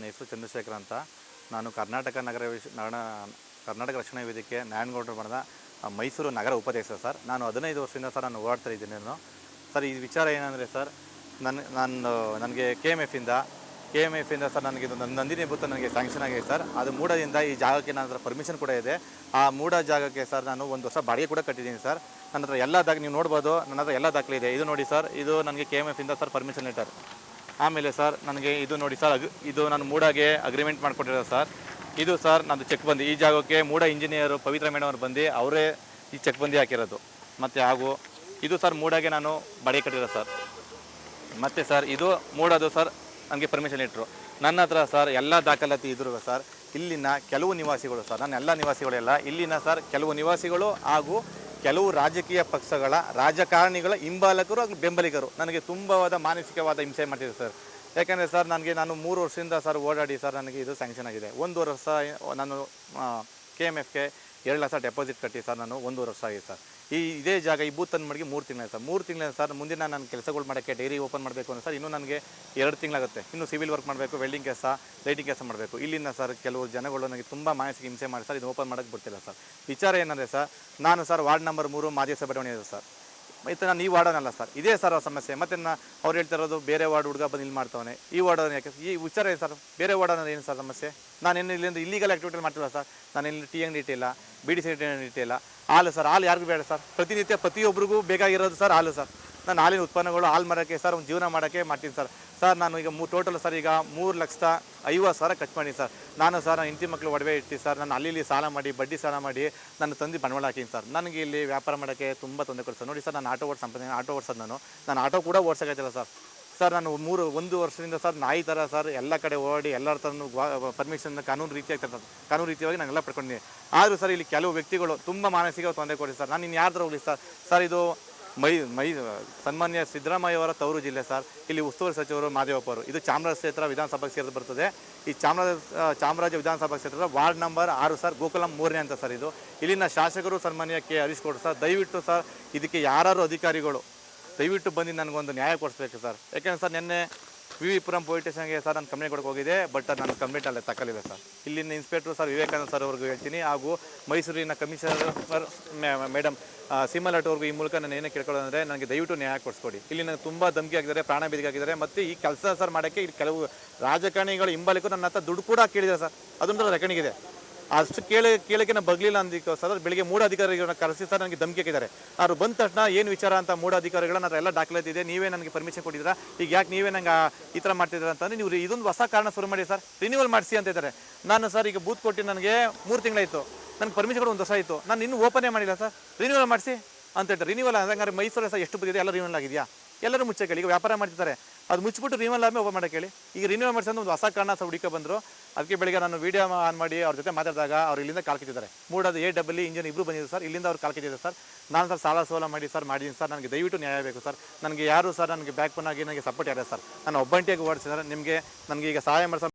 ನನ್ನ ಹೆಸರು ಚಂದ್ರಶೇಖರ್ ಅಂತ. ನಾನು ಕರ್ನಾಟಕ ನಗರ ವಿಶ್ ನಗರ ಕರ್ನಾಟಕ ರಕ್ಷಣಾ ವೇದಿಕೆ ನಾರಾಯಣಗೌಡರು ಮೈಸೂರು ನಗರ ಉಪಾಧ್ಯಕ್ಷ ಸರ್. ನಾನು ಹದಿನೈದು ವರ್ಷದಿಂದ ಸರ್ ನಾನು ಓಡಾಡ್ತಾ ಇದ್ದೀನಿ ನಾನು. ಸರ್, ಈ ವಿಚಾರ ಏನಂದರೆ ಸರ್ ನನ್ನ ನಾನು, ನನಗೆ ಕೆ ಎಂ ಎಫಿಂದ ಕೆ ಎಂ ಎಫಿಂದ ಸರ್ ನನಗೆ ಇದು ನಂದಿನಿ ಭೂತ ನನಗೆ ಸ್ಯಾಂಕ್ಷನ್ ಆಗಿದೆ ಸರ್. ಅದು ಮೂಡದಿಂದ ಈ ಜಾಗಕ್ಕೆ ನನ್ನ ಹತ್ರ ಪರ್ಮಿಷನ್ ಕೂಡ ಇದೆ. ಆ ಮೂಡ ಜಾಗಕ್ಕೆ ಸರ್ ನಾನು ಒಂದು ವರ್ಷ ಬಾಡಿಗೆ ಕೂಡ ಕಟ್ಟಿದ್ದೀನಿ ಸರ್. ನನ್ನ ಹತ್ರ ಎಲ್ಲ ದಾಖಲೆ ನೀವು ನೋಡ್ಬೋದು, ನನ್ನ ಹತ್ರ ಎಲ್ಲ ದಾಖಲೆ ಇದೆ. ಇದು ನೋಡಿ ಸರ್, ಇದು ನನಗೆ ಕೆ ಎಂ ಎಫಿಂದ ಸರ್ ಪರ್ಮಿಷನ್ ಲೆಟರ್ ಆಮೇಲೆ ಸರ್, ನನಗೆ ಇದು ನೋಡಿ ಸರ್, ಅಗ್, ಇದು ನಾನು ಮೂಡಾಗೆ ಅಗ್ರಿಮೆಂಟ್ ಮಾಡಿಕೊಟ್ಟಿರೋ ಸರ್. ಇದು ಸರ್, ನಂದು ಚೆಕ್ ಬಂದಿ, ಈ ಜಾಗಕ್ಕೆ ಮೂಡ ಇಂಜಿನಿಯರು ಪವಿತ್ರ ಮೇಡಮ್ ಅವ್ರು ಬಂದು, ಅವರೇ ಈ ಚೆಕ್ ಬಂದಿ ಹಾಕಿರೋದು. ಮತ್ತು ಹಾಗೂ ಇದು ಸರ್, ಮೂಡಾಗೆ ನಾನು ಬಾಡಿಗೆ ಕಟ್ಟಿರೋ ಸರ್. ಮತ್ತು ಸರ್, ಇದು ಮೂಡೋದು ಸರ್, ನನಗೆ ಪರ್ಮಿಷನ್ ಇಟ್ಟರು ನನ್ನ ಹತ್ರ ಸರ್, ಎಲ್ಲ ದಾಖಲಾತಿ ಇದ್ರು ಸರ್, ಇಲ್ಲಿನ ಕೆಲವು ನಿವಾಸಿಗಳು ಸರ್, ನನ್ನ ಎಲ್ಲ ನಿವಾಸಿಗಳೆಲ್ಲ, ಇಲ್ಲಿನ ಸರ್, ಕೆಲವು ನಿವಾಸಿಗಳು ಹಾಗೂ ಕೆಲವು ರಾಜಕೀಯ ಪಕ್ಷಗಳ ರಾಜಕಾರಣಿಗಳ ಹಿಂಬಾಲಕರು ಹಾಗೂ ಬೆಂಬಲಿಗರು. ನನಗೆ ತುಂಬವಾದ ಮಾನಸಿಕವಾದ ಹಿಂಸೆ ಮಾಡ್ತಿದೆ ಸರ್. ಯಾಕೆಂದರೆ ಸರ್, ನನಗೆ ನಾನು ಮೂರು ವರ್ಷದಿಂದ ಸರ್ ಓಡಾಡಿ ಸರ್, ನನಗೆ ಇದು ಸ್ಯಾಂಕ್ಷನ್ ಆಗಿದೆ. ಒಂದು ವರ್ಷ ನಾನು ಕೆ ಎಂ ಎಫ್ಗೆ ಎರಡು ಲಕ್ಷ ಡೆಪಾಸಿಟ್ ಕಟ್ಟಿ ಸರ್ ನಾನು ಒಂದೂವರೆ ವರ್ಷ ಆಗಿದೆ ಸರ್. ಈ ಇದೇ ಜಾಗ, ಈ ಬೂತ್ ಮಡಿಗೆ ಮೂರು ತಿಂಗಳ ಸರ್. ಮೂರು ತಿಂಗಳ ಸರ್. ಮುಂದಿನ ನಾನು ಕೆಲಸಗಳು ಮಾಡೋಕ್ಕೆ ಡೈರಿ ಓಪನ್ ಮಾಡಬೇಕು ಅಂದರೆ ಸರ್, ಇನ್ನೂ ನನಗೆ ಎರಡು ತಿಂಗಳಾಗುತ್ತೆ. ಇನ್ನು ಸಿವಿಲ್ ವರ್ಕ್ ಮಾಡಬೇಕು, ವೆಲ್ಡಿಂಗ್ ಕೆಲಸ, ಲೈಟಿಂಗ್ ಕೆಲಸ ಮಾಡಬೇಕು. ಇಲ್ಲಿನ ಸರ್ ಕೆಲವು ಜನಗಳು ನನಗೆ ತುಂಬ ಮಾನಸಿಕ ಹಿಂಸೆ ಮಾಡಿ ಸರ್. ಇದು ಓಪನ್ ಮಾಡೋಕ್ಕೆ ಬಿಡ್ತಿಲ್ಲ ಸರ್. ವಿಚಾರ ಏನಂದರೆ ಸರ್, ನಾನು ಸರ್ ವಾರ್ಡ್ ನಂಬರ್ ಮೂರು ಮಾಜಿ ಸಭೆ ಸರ್. ಮತ್ತು ನಾನು ಈ ವಾರ್ಡನಲ್ಲ ಸರ್ ಇದೇ ಸರ್ ಅವ್ರ ಸಮಸ್ಯೆ. ಮತ್ತೆ ಅವ್ರು ಹೇಳ್ತಾ ಇರೋದು ಬೇರೆ ವಾರ್ಡ್ ಹುಡುಗ ಬಂದು ಇಲ್ಲಿ ಮಾಡ್ತಾವನೆ. ಈ ವಾರ್ಡ್ ಯಾಕೆ ಈ ವಿಚಾರ ಏನು ಸರ್ ಬೇರೆ ವಾರ್ಡ್ ಅನ್ನೋದು ಏನು ಸರ್ ಸಮಸ್ಯೆ? ನಾನೇನು ಇಲ್ಲಿಂದ ಇಲ್ಲಿಗಲ್ ಆ್ಯಕ್ಟಿವಿಟಿ ಮಾಡ್ತಿಲ್ಲ ಸರ್ ನಾನು ಇಲ್ಲಿ ಟಿ ಅಂಗಡಿ ಇಟ್ಟಿಲ್ಲ ಬಿ ಡಿ ಸಿ ಇಟ್ಟಿಲ್ಲ ಹಾಲು ಸರ್ ಹಾಲು ಯಾರಿಗೂ ಬೇಡ ಸರ್ ಪ್ರತಿನಿತ್ಯ ಪ್ರತಿಯೊಬ್ಬರಿಗೂ ಬೇಕಾಗಿರೋದು ಸರ್ ಹಾಲು ಸರ್ ನಾನು ಹಾಲಿನ ಉತ್ಪನ್ನಗಳು ಹಾಲು ಮಾಡೋಕ್ಕೆ ಸರ್ ಒಂದು ಜೀವನ ಮಾಡೋಕ್ಕೆ ಮಾಡ್ತೀನಿ ಸರ್ ಸರ್, ನಾನು ಈಗ ಮೂ ಟೋಟಲ್ ಸರ್, ಈಗ ಮೂರು ಲಕ್ಷದ ಐವತ್ತು ಸಾವಿರ ಖರ್ಚು ಮಾಡಿ ಸರ್. ನಾನು ಸರ್, ನನ್ನ ಹೆಂಡತಿ ಮಕ್ಕಳು ಒಡವೆ ಇಟ್ಟು ಸರ್ ನಾನು ಅಲ್ಲಿ ಸಾಲ ಮಾಡಿ, ಬಡ್ಡಿ ಸಾಲ ಮಾಡಿ ನನ್ನ ತಂದೆ ಬಂಡವಾಳ ಹಾಕಿನಿ ಸರ್. ನನಗೆ ಇಲ್ಲಿ ವ್ಯಾಪಾರ ಮಾಡೋಕ್ಕೆ ತುಂಬ ತೊಂದರೆ ಕೊಡ್ತಾರೆ. ನೋಡಿ ಸರ್, ನಾನು ಆಟೋ ಓಡಿಸ್ ಸಂಪಾದನೆ ಆಟೋ ಓಡಿಸೋದು ನಾನು. ನಾನು ಆಟೋ ಕೂಡ ಓಡ್ಸೋಕ್ಕಾಯ್ತಿಲ್ಲ ಸರ್. ಸರ್, ನಾನು ಮೂರು, ಒಂದು ವರ್ಷದಿಂದ ಸರ್, ನಾಯಿ ಥರ ಸರ್, ಎಲ್ಲ ಕಡೆ ಓಡಿ, ಎಲ್ಲರ ಥರನೂ ಪರ್ಮಿಷನ್ ಕಾನೂನು ರೀತಿಯಾಗಿ ತರ್ತದೆ ಕಾನೂನು ರೀತಿಯಾಗಿ ನಾನೆಲ್ಲ ಪಡ್ಕೊಂಡಿದ್ದೀನಿ. ಆದರೂ ಸರ್, ಇಲ್ಲಿ ಕೆಲವು ವ್ಯಕ್ತಿಗಳು ತುಂಬ ಮಾನಸಿಕ ತೊಂದರೆ ಕೊಡಿ ಸರ್. ನಾನು ಇನ್ನು ಯಾರ ಹೋಗಲಿ ಸರ್? ಸರ್, ಇದು ಮೈ ಮೈ, ಸನ್ಮಾನ್ಯ ಸಿದ್ದರಾಮಯ್ಯ ಅವರ ತವರು ಜಿಲ್ಲೆ ಸರ್. ಇಲ್ಲಿ ಉಸ್ತುವಾರಿ ಸಚಿವರು ಮಾದೇವಪ್ಪ ಅವರು. ಇದು ಚಾಮರಾಜ ಕ್ಷೇತ್ರ ವಿಧಾನಸಭಾ ಕ್ಷೇತ್ರ ಬರ್ತದೆ. ಈ ಚಾಮರಾಜ ಚಾಮರಾಜ ವಿಧಾನಸಭಾ ಕ್ಷೇತ್ರದ ವಾರ್ಡ್ ನಂಬರ್ ಆರು ಸರ್, ಗೋಕುಲಂ ಮೂರನೇ ಅಂತ ಸರ್ ಇದು. ಇಲ್ಲಿನ ಶಾಸಕರು ಸನ್ಮಾನ್ಯ ಕೆ. ಹರೀಶ್ ಗೌಡ್ರು ಸರ್. ದಯವಿಟ್ಟು ಸರ್, ಇದಕ್ಕೆ ಯಾರು ಅಧಿಕಾರಿಗಳು ದಯವಿಟ್ಟು ಬಂದು ನನಗೊಂದು ನ್ಯಾಯ ಕೊಡಿಸ್ಬೇಕು ಸರ್. ಯಾಕೆಂದ್ರೆ ಸರ್, ನಿನ್ನೆ ವಿ ಪುರಂ ಪೊಲೀಸ್ ಸ್ಟೇಷನ್ಗೆ ಸರ್ ನಾನು ಕಂಪ್ಲೇಂಟ್ ಕೊಡಕ್ಕೆ ಹೋಗಿದೆ ಬಟ್ ನಾನು ಕಂಪ್ಲೇಂಟ್ ಅಲ್ಲೇ ತಕ್ಕಲಿಲ್ಲ ಸರ್. ಇಲ್ಲಿನ ಇನ್ಸ್ಪೆಕ್ಟ್ರು ಸರ್ ವಿವೇಕಾನಂದ ಸರ್ ಅವ್ರಿಗೂ ಹೇಳ್ತೀನಿ, ಹಾಗೂ ಮೈಸೂರಿನ ಕಮಿಷನರ್ ಮೇಡಮ್ ಸಿಮಲಟ್ ಅವ್ರಿಗೂ ಈ ಮೂಲಕ ನಾನು ಏನೇ ಕೇಳ್ಕೊಳ್ಳೋದಂದ್ರೆ ನನಗೆ ದಯವಿಟ್ಟು ನ್ಯಾಯ ಕೊಡಿಸ್ಕೊಡಿ. ಇಲ್ಲಿ ನನಗೆ ತುಂಬ ಧಮಕಿ ಆಗಿದ್ದಾರೆ ಪ್ರಾಣ ಆಗಿದ್ದಾರೆ ಮತ್ತು ಈ ಕೆಲಸ ಸರ್ ಮಾಡೋಕ್ಕೆ ಇಲ್ಲಿ ಕೆಲವು ರಾಜಕಾರಣಿಗಳು ಹಿಂಬಾಲಿಕರು ನನ್ನ ಹತ್ರ ದುಡ್ಡು ಕೂಡ ಕೇಳಿದೆ ಸರ್. ಅದೊಂದು ರೆಕಣಿಗಿದೆ. ಅಷ್ಟು ಕೇಳಿ ನಾನು ಬಗ್ಲಿಲ್ಲ ಅಂದಿಕ್ಕೆ ಸರ್ ಬೆಳಿಗ್ಗೆ ಮೂಡ ಅಧಿಕಾರಿಗಳನ್ನ ಕರೆಸಿ ಸರ್ ನನಗೆ ಧಮಕಿ ಹಾಕಿದ್ದಾರೆ. ಅವ್ರು ಬಂದ ತಕ್ಷಣ ಏನು ವಿಚಾರ ಅಂತ ಮೂಡ ಅಧಿಕಾರಿಗಳನ್ನ ಅದರ ಎಲ್ಲ ದಾಖಲಾತಿ ಇದೆ, ನೀವೇ ನನಗೆ ಪರ್ಮಿಷನ್ ಕೊಟ್ಟಿದ್ದೀರಾ? ಈಗ ಯಾಕೆ ನೀವೇ ನಂಗೆ ಈ ಥರ ಮಾಡ್ತಿದ್ದೀರಾ ಅಂತಂದರೆ ನೀವು ಇದೊಂದು ಹೊಸ ಕಾರಣ ಶುರು ಮಾಡಿ ಸರ್. ರಿನ್ಯೂವಲ್ ಮಾಡಿಸಿ ಅಂತ ಇದ್ದಾರೆ. ನಾನು ಸರ್ ಈಗ ಬೂತ್ ಕೊಟ್ಟು ನನಗೆ ಮೂರು ತಿಂಗಳಾಯಿತು. ನನಗೆ ಪರ್ಮಿಷನ್ ಕೊಡೋ ಒಂದು ವರ್ಷ ಆಯಿತು. ನಾನು ಇನ್ನೂ ಓಪನೇ ಮಾಡಿಲ್ಲ ಸರ್. ರಿನ್ಯೂವಲ್ ಮಾಡಿಸಿ ಅಂತ ಹೇಳ್ತಾರೆ. ರಿನ್ಯೂವಲ್ ಹಂಗಾರೆ ಮೈಸೂರು ಸರ್ ಎಷ್ಟು ಬಂದಿದೆ ಎಲ್ಲ ರಿನ್ಯೂವಲ್ ಆಗಿದೆಯಾ? ಎಲ್ಲರೂ ಮುಚ್ಚ ಕೇಳಿ ಈಗ ವ್ಯಾಪಾರ ಮಾಡ್ತಿದ್ದಾರೆ. ಅದು ಮುಚ್ಚಿಬಿಟ್ಟು ರಿನ್ಯೂವಲ್ ಆದ್ಮೇಲೆ ಓಪನ್ ಮಾಡಕ್ಕೆ ಹೇಳಿ ಈಗ ರಿನ್ಯೂವಲ್ ಮಾಡಿಸಿ ಒಂದು ಹೊಸ ಕಾರಣ ಸಹ ಹುಡುಕ ಬಂದರು. ಅದಕ್ಕೆ ಬೆಳಿಗ್ಗೆ ನಾನು ವೀಡಿಯೋ ಆನ್ ಮಾಡಿ ಅವ್ರ ಜೊತೆ ಮಾತಾಡಿದಾಗ ಅವ್ರು ಇಲ್ಲಿಂದ ಕಾಲ್ ಕಿತ್ತಿದ್ದಾರೆ ಮೂಡೋದು ಎ ಡಬಲ್ ಇಂಜಿನ್ ಇಬ್ಬರು ಬಂದಿದ್ದಾರೆ ಸರ್. ಇಲ್ಲಿಂದ ಅವ್ರು ಕಾಲ್ ಕಿತ್ತಿದ್ದಾರೆ ಸರ್. ನಾನು ಸರ್ ಸಾಲ ಸೋಲ ಮಾಡಿ ಸರ್ ಮಾಡಿದ್ದೀನಿ ಸರ್. ನನಗೆ ದಯವಿಟ್ಟು ನ್ಯಾಯ ಬೇಕು ಸರ್. ನನಗೆ ಯಾರು ಸರ್ ನನಗೆ ಬ್ಯಾಕ್ ಆಗಿ ನನಗೆ ಸಪೋರ್ಟ್ ಯಾರು ಸರ್. ನಾನು ಒಬ್ಬಂಟಿಯಾಗಿ ಓಡಿಸಿದ್ದಾರೆ ನಿಮಗೆ ನನಗೆ ಈಗ ಸಹಾಯ ಮಾಡಿಸ